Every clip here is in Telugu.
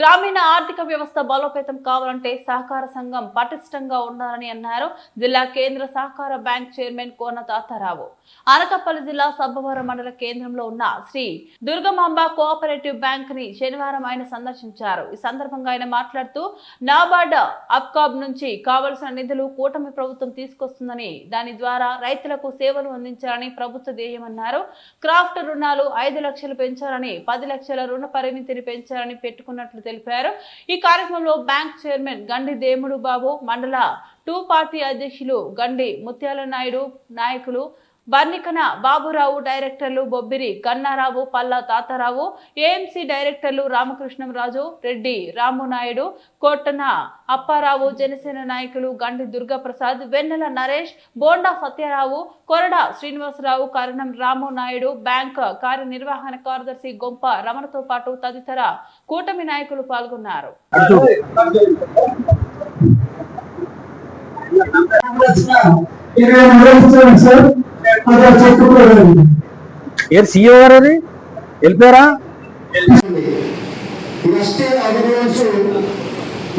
গ্রামের ఆర్థిక వ్యవస్థ బలోపేతం కావాలంటే సహకార సంఘం పటిష్టంగా ఉండాలని అన్నారు. జిల్లా కేంద్ర సహకార బ్యాంక్ చైర్మన్ కోన తాతారావు. అనకాపల్లి జిల్లా సబ్బవరం మండల కేంద్రంలో ఉన్న శ్రీ దుర్గమాంబ కోఆపరేటివ్ బ్యాంక్ని శనివారం ఆయన సందర్శించారు. ఈ సందర్భంగా ఆయన మాట్లాడుతూ నాబార్డ్ అప్కాబ్ నుంచి కావలసిన నిధులు కూటమి ప్రభుత్వం తీసుకొస్తుందని దాని ద్వారా రైతులకు సేవలు అందించాలని ప్రభుత్వ ధ్యేయమన్నారు క్రాఫ్ట్ రుణాలు ఐదు లక్షలు పెంచాలని పది లక్షల రుణ పరిమితిని పెంచాలని పెట్టుకున్నట్లు తెలిపారు. ఈ కార్యక్రమంలో బ్యాంక్ చైర్మన్ గండి దేముడు బాబు మండల టూ పార్టీ అధ్యక్షులు గండి ముత్యాల నాయుడు నాయకులు బర్నికన బాబురావు డైరెక్టర్లు బొబ్బిరి కన్నారావు పల్లా తాతారావు ఏఎంసీ డైరెక్టర్లు రామకృష్ణంరాజు రెడ్డి రామునాయుడు కోటన అప్పారావు జనసేన నాయకులు గండి దుర్గాప్రసాద్ వెన్నెల నరేష్ బోండా సత్యారావు కొరడ శ్రీనివాసరావు కరణం రాము నాయుడు బ్యాంక్ కార్యనిర్వహణ కార్యదర్శి గొంప రమణతో పాటు తదితర కూటమి నాయకులు పాల్గొన్నారు. ఇరవై మూడు ఇస్తున్నాం ఏరు సీఓ గారు అది వెళ్ళిపోయారా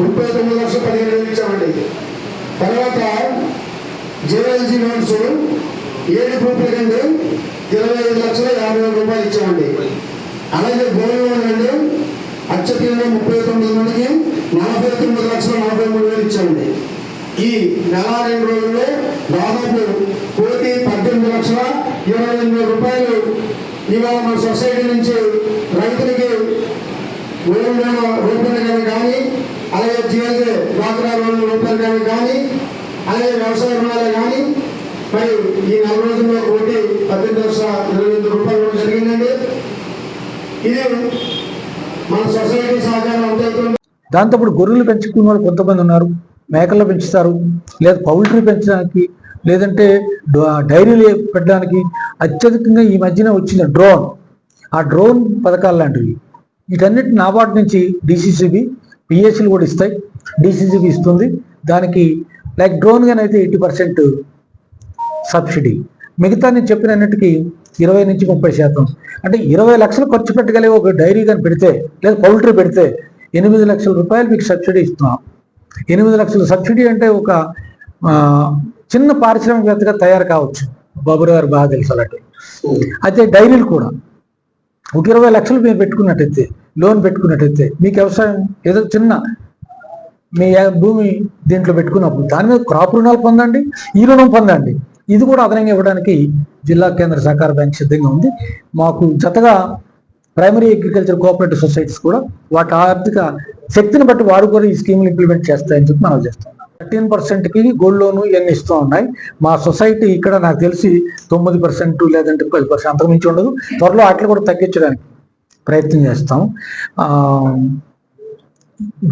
ముప్పై తొమ్మిది లక్షల పదిహేను వేలు ఇచ్చామండి. తర్వాత జేఎల్జీ లోన్స్ ఏడు ఇరవై ఐదు లక్షల యాభై వేల రూపాయలు ఇచ్చామండి. అలాగే గోల్డ్ లోన్ అండి అచ్చతీయంలో ముప్పై తొమ్మిది మందికి నలభై తొమ్మిది లక్షల నలభై మూడు వేలు ఇచ్చామండి. ఈ నెల రెండు రోజుల్లో దాదాపు కోటి పద్దెనిమిది లక్షల ఇరవై ఎనిమిది రూపాయలు ఇవాళ మన సొసైటీ నుంచి రైతులకి గోల్డ్ లోన్ కానీ అలాగే జీఎల్ఏ డ్వాక్రా లోన్ రూపాయలు కానీ అలాగే వ్యవసాయ రుణాలు కానీ మరి ఈ నెల రోజుల్లో కోటి పద్దెనిమిది లక్షల ఇరవై ఎనిమిది రూపాయలు జరిగిందండి. ఇది మన సొసైటీ సహకారం అంతవుతుంది దాంతో ఇప్పుడు గొర్రెలు పెంచుకున్న వాళ్ళు కొంతమంది ఉన్నారు. మేకలు పెంచుతారు లేదా పౌల్ట్రీ పెంచడానికి లేదంటే డైరీలు పెట్టడానికి అత్యధికంగా ఈ మధ్యన వచ్చిన డ్రోన్. ఆ డ్రోన్ పథకాలు లాంటివి. వీటన్నిటి నాబార్డు నుంచి డిసిసిబి పిఎస్సీలు కూడా ఇస్తాయి. డిసిసిబి ఇస్తుంది. దానికి లైక్ డ్రోన్ కానీ అయితే ఎయిటీ పర్సెంట్ సబ్సిడీ. మిగతా నేను చెప్పినన్నిటికీ ఇరవై నుంచి ముప్పై శాతం. అంటే ఇరవై లక్షలు ఖర్చు పెట్టగలిగే ఒక డైరీ కానీ పెడితే లేదా పౌల్ట్రీ పెడితే ఎనిమిది లక్షల రూపాయలు మీకు సబ్సిడీ ఇస్తున్నాం. ఎనిమిది లక్షల సబ్సిడీ అంటే ఒక చిన్న పారిశ్రామికవేత్తగా తయారు కావచ్చు. బాబురావు గారు బాగా తెలుసు అలాంటి అయితే డైరీలు కూడా. ఒక ఇరవై లక్షలు మీరు పెట్టుకున్నట్టయితే లోన్ పెట్టుకున్నట్టయితే మీకు వ్యవసాయం ఏదో చిన్న మీ భూమి దీంట్లో పెట్టుకున్నప్పుడు దాని మీద క్రాప్ రుణాలు పొందండి ఈ రుణం పొందండి. ఇది కూడా అదనంగా ఇవ్వడానికి జిల్లా కేంద్ర సహకార బ్యాంక్ సిద్ధంగా ఉంది. మాకు జతగా ప్రైమరీ అగ్రికల్చర్ కోఆపరేటివ్ సొసైటీస్ కూడా వాటి ఆర్థిక శక్తిని బట్టి వారు కూడా ఈ స్కీమ్లు ఇంప్లిమెంట్ చేస్తాయని చెప్పి మనం చేస్తాం థర్టీన్ పర్సెంట్కి గోల్డ్ లోన్ ఇవన్నీ ఇస్తూ ఉన్నాయి. మా సొసైటీ ఇక్కడ నాకు తెలిసి తొమ్మిది పర్సెంట్ లేదంటే పది పర్సెంట్ అంతకుమించి ఉండదు. త్వరలో వాటిని కూడా తగ్గించడానికి ప్రయత్నం చేస్తాం.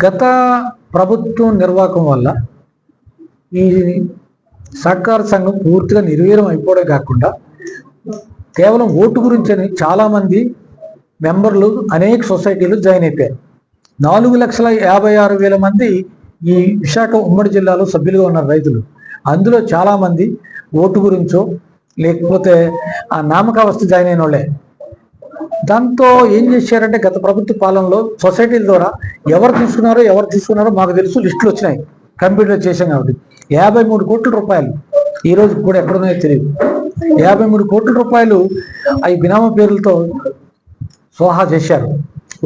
గత ప్రభుత్వం నిర్వాహకం వల్ల ఈ సహకార సంఘం పూర్తిగా నిర్వీర్యం అయిపోవడం కాకుండా కేవలం ఓటు గురించి అని చాలామంది మెంబర్లు అనేక సొసైటీలు జాయిన్ అయిపోయారు. నాలుగు లక్షల యాభై ఆరు వేల మంది ఈ విశాఖ ఉమ్మడి జిల్లాలో సభ్యులుగా ఉన్నారు రైతులు. అందులో చాలామంది ఓటు గురించో లేకపోతే ఆ నామకావస్థ జాయిన్ అయిన వాళ్ళే. దాంతో ఏం చేశారంటే గత ప్రభుత్వ పాలనలో సొసైటీల ద్వారా ఎవరు తీసుకున్నారో ఎవరు తీసుకున్నారో మాకు తెలుసు లిస్టులు వచ్చినాయి. కంప్యూటర్ చేశాం కాబట్టి. యాభై మూడు కోట్ల రూపాయలు. ఈ రోజు కూడా ఎక్కడున్నాయో తెలియదు. యాభై మూడు కోట్ల రూపాయలు అవి బినామా పేర్లతో సోహా చేశారు.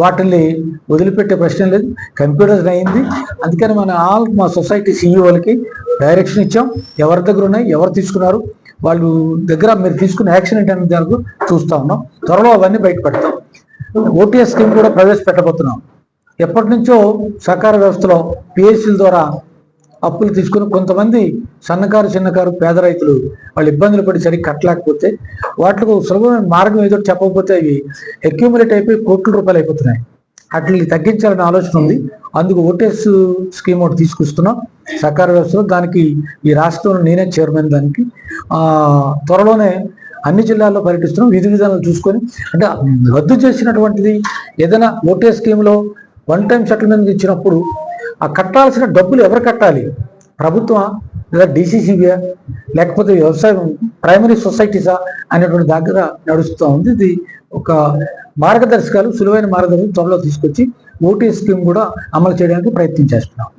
వాటిని వదిలిపెట్టే ప్రశ్న లేదు. కంప్యూటర్స్ అయింది. అందుకని మన ఆల్ మా సొసైటీ సీఈఓలకి డైరెక్షన్ ఇచ్చాం. ఎవరి దగ్గర ఉన్నాయి ఎవరు తీసుకున్నారు వాళ్ళు దగ్గర మీరు తీసుకున్న యాక్షన్ ఏంటనే దానికి చూస్తా ఉన్నాం. త్వరలో అవన్నీ బయటపెడతాం. ఓటీఎస్ స్కీమ్ కూడా ప్రవేశపెట్టబోతున్నాం. ఎప్పటి నుంచో సహకార వ్యవస్థలో పిఎస్సీల ద్వారా అప్పులు తీసుకుని కొంతమంది సన్నకారు చిన్నకారు పేద రైతులు వాళ్ళు ఇబ్బందులు పడి సరిగ్గా కట్టలేకపోతే వాటికి సులభమైన మార్గం ఏదో చెప్పకపోతే అవి అక్యూములేట్ అయిపోయి కోట్ల రూపాయలు అయిపోతున్నాయి. వాటిని తగ్గించాలనే ఆలోచన ఉంది. అందుకు ఓటేస్ స్కీమ్ ఒకటి తీసుకొస్తున్నాం. సహకార వ్యవస్థలో దానికి ఈ రాష్ట్రంలో నేనే చైర్మన్ దానికి. త్వరలోనే అన్ని జిల్లాల్లో పర్యటిస్తున్నాం. విధి విధానాలు చూసుకొని అంటే రద్దు చేసినటువంటిది ఏదైనా ఓటే స్కీమ్లో వన్ టైం సెటిల్మెంట్ ఇచ్చినప్పుడు ఆ కట్టాల్సిన డబ్బులు ఎవరు కట్టాలి? ప్రభుత్వం లేదా డిసిసిబియా లేకపోతే వ్యవసాయం ప్రైమరీ సొసైటీసా అనేటువంటి దగ్గర నడుస్తూ ఉంది. ఇది ఒక మార్గదర్శకాలు సులువైన మార్గదర్శకం త్వరలో తీసుకొచ్చి ఓటీ స్కీమ్ కూడా అమలు చేయడానికి ప్రయత్నం చేస్తున్నాం.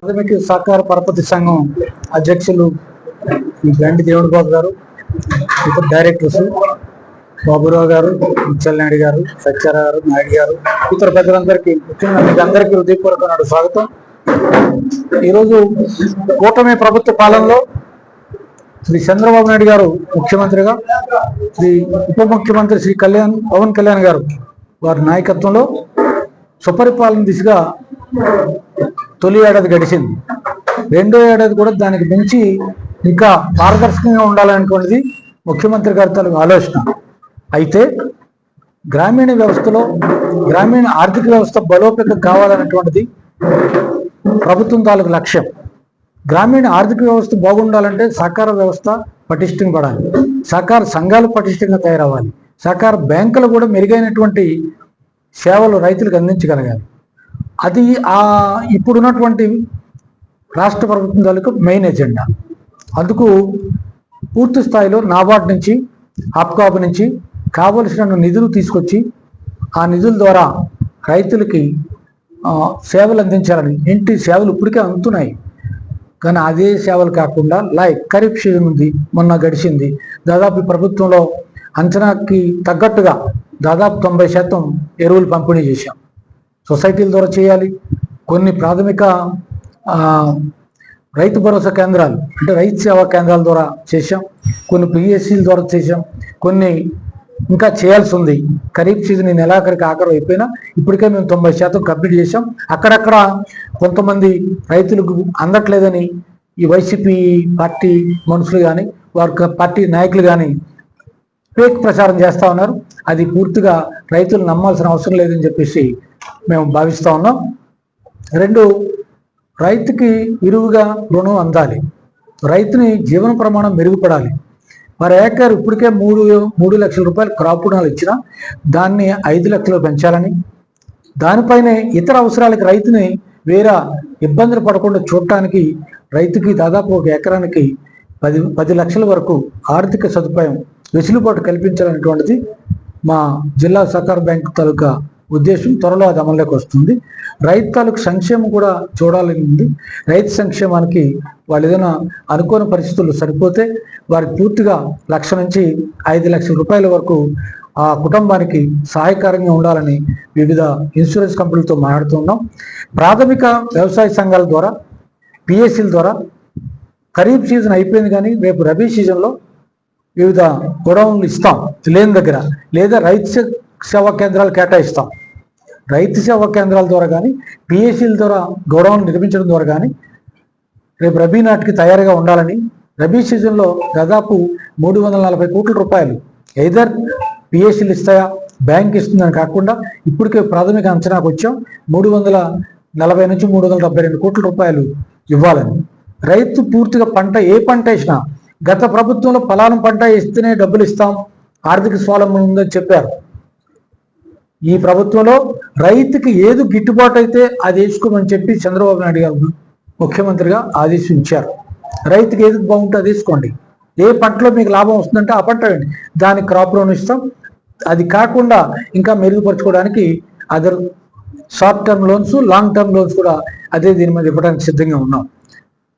ప్రాథమిక సహకార పరపతి సంఘం అధ్యక్షులు ఈ గండి దేవుడి బాబు గారు ఇతర డైరెక్టర్స్ బాబురావు గారు ముచ్చలనాయుడు గారు సత్యారావు గారు నాయుడు గారు ఇతర ప్రజలందరికీ ముఖ్యంగా మీకు అందరికీ నాడు స్వాగతం. ఈరోజు కూటమి ప్రభుత్వ పాలనలో శ్రీ చంద్రబాబు నాయుడు గారు ముఖ్యమంత్రిగా శ్రీ ఉప ముఖ్యమంత్రి శ్రీ కళ్యాణ్ పవన్ కళ్యాణ్ గారు వారి నాయకత్వంలో సుపరిపాలన దిశగా తొలి ఏడాది గడిచింది. రెండో ఏడాది కూడా దానికి మించి ఇంకా పారదర్శకంగా ఉండాలనుకున్నది ముఖ్యమంత్రి గారి తాలూకు ఆలోచన. అయితే గ్రామీణ వ్యవస్థలో గ్రామీణ ఆర్థిక వ్యవస్థ బలోపేతం కావాలన్నటువంటిది ప్రభుత్వం తాలూకు లక్ష్యం. గ్రామీణ ఆర్థిక వ్యవస్థ బాగుండాలంటే సహకార వ్యవస్థ పటిష్టం పడాలి సహకార సంఘాలు పటిష్టంగా తయారవ్వాలి. సహకార బ్యాంకులు కూడా మెరుగైనటువంటి సేవలు రైతులకు అందించగలగాలి. అది ఆ ఇప్పుడున్నటువంటి రాష్ట్ర ప్రభుత్వం తాలూకు మెయిన్ ఎజెండా. అందుకు పూర్తి స్థాయిలో నాబార్డ్ నుంచి ఆప్కాబ్ నుంచి కావలసిన నిధులు తీసుకొచ్చి ఆ నిధుల ద్వారా రైతులకి సేవలు అందించాలని ఇంటి సేవలు ఇప్పటికే అందుతున్నాయి. కానీ అదే సేవలు కాకుండా లైక్ ఖరీఫ్ సీజన్ ఉంది మొన్న గడిచింది. దాదాపు ప్రభుత్వంలో అంచనాకి తగ్గట్టుగా దాదాపు తొంభై శాతం ఎరువులు పంపిణీ చేశాం. సొసైటీల ద్వారా చేయాలి. కొన్ని ప్రాథమిక రైతు భరోసా కేంద్రాలు అంటే రైతు సేవా కేంద్రాల ద్వారా చేశాం. కొన్ని పిఎస్సీల ద్వారా చేశాం. కొన్ని ఇంకా చేయాల్సి ఉంది ఖరీఫ్ సీజన్ ఈ నెలాఖరికి ఆఖరు అయిపోయినా ఇప్పటికే మేము తొంభై శాతం కంప్లీట్ చేసాం అక్కడక్కడ కొంతమంది రైతులకు అందట్లేదని ఈ వైసీపీ పార్టీ మనుషులు కానీ వారి పార్టీ నాయకులు కానీ ఫేక్ ప్రచారం చేస్తూ ఉన్నారు. అది పూర్తిగా రైతులు నమ్మాల్సిన అవసరం లేదని చెప్పేసి మేము భావిస్తూ ఉన్నాం. రెండు రైతుకి విరువుగా రుణం అందాలి. రైతుని జీవన ప్రమాణం మెరుగుపడాలి. మరి ఏకర్ ఇప్పటికే మూడు మూడు లక్షల రూపాయలు క్రాప్ రుణాలు ఇచ్చిన దాన్ని ఐదు లక్షలు పెంచాలని. దానిపైనే ఇతర అవసరాలకు రైతుని వేరే ఇబ్బందులు పడకుండా చూడటానికి రైతుకి దాదాపు ఒక ఎకరానికి పది పది లక్షల వరకు ఆర్థిక సదుపాయం వెసులుబాటు కల్పించాలనేటువంటిది మా జిల్లా సహకార బ్యాంకు తాలూకా ఉద్దేశం త్వరలో అది అమల్లోకి వస్తుంది. రైతు తాలూకు సంక్షేమం కూడా చూడాలని ఉంది. రైతు సంక్షేమానికి వాళ్ళు ఏదైనా అనుకోని పరిస్థితులు సరిపోతే వారికి పూర్తిగా లక్ష నుంచి ఐదు లక్షల రూపాయల వరకు ఆ కుటుంబానికి సహాయకారంగా ఉండాలని వివిధ ఇన్సూరెన్స్ కంపెనీలతో మాట్లాడుతున్నాం ప్రాథమిక వ్యవసాయ సంఘాల ద్వారా పిఎస్సీల ద్వారా ఖరీఫ్ సీజన్ అయిపోయింది కానీ రేపు రబీ సీజన్లో వివిధ గొడవలు ఇస్తాం. లేని దగ్గర లేదా రైతు సేవా కేంద్రాలు కేటాయిస్తాం. రైతు సేవా కేంద్రాల ద్వారా కానీ పిఎస్సీల ద్వారా గౌరవం నిర్మించడం ద్వారా కానీ రేపు రబీ నాటికి తయారుగా ఉండాలని రబీ సీజన్లో దాదాపు మూడు వందల నలభై కోట్ల రూపాయలు ఎయిదర్ పిఎస్సీలు ఇస్తాయా బ్యాంక్ ఇస్తుందని కాకుండా ఇప్పటికే ప్రాథమిక అంచనాకు వచ్చాం. మూడు వందల నలభై నుంచి మూడు వందల డెబ్బై రెండు కోట్ల రూపాయలు ఇవ్వాలని. రైతు పూర్తిగా పంట ఏ పంట వేసినా గత ప్రభుత్వంలో ఫలానం పంట ఇస్తేనే డబ్బులు ఇస్తాం. ఆర్థిక స్వావలంబన ఉందని చెప్పారు. ఈ ప్రభుత్వంలో రైతుకి ఏది గిట్టుబాటు అయితే అది వేసుకోమని చెప్పి చంద్రబాబు నాయుడు గారు ముఖ్యమంత్రిగా ఆదేశించారు. రైతుకి ఏది బాగుంటే అది వేసుకోండి. ఏ పంటలో మీకు లాభం వస్తుందంటే ఆ పంట వేయండి. దానికి క్రాప్ లోన్ ఇస్తాం. అది కాకుండా ఇంకా మెరుగుపరచుకోవడానికి other short term loans long term loans కూడా అదే దీని మీద ఇవ్వడానికి సిద్ధంగా ఉన్నాం.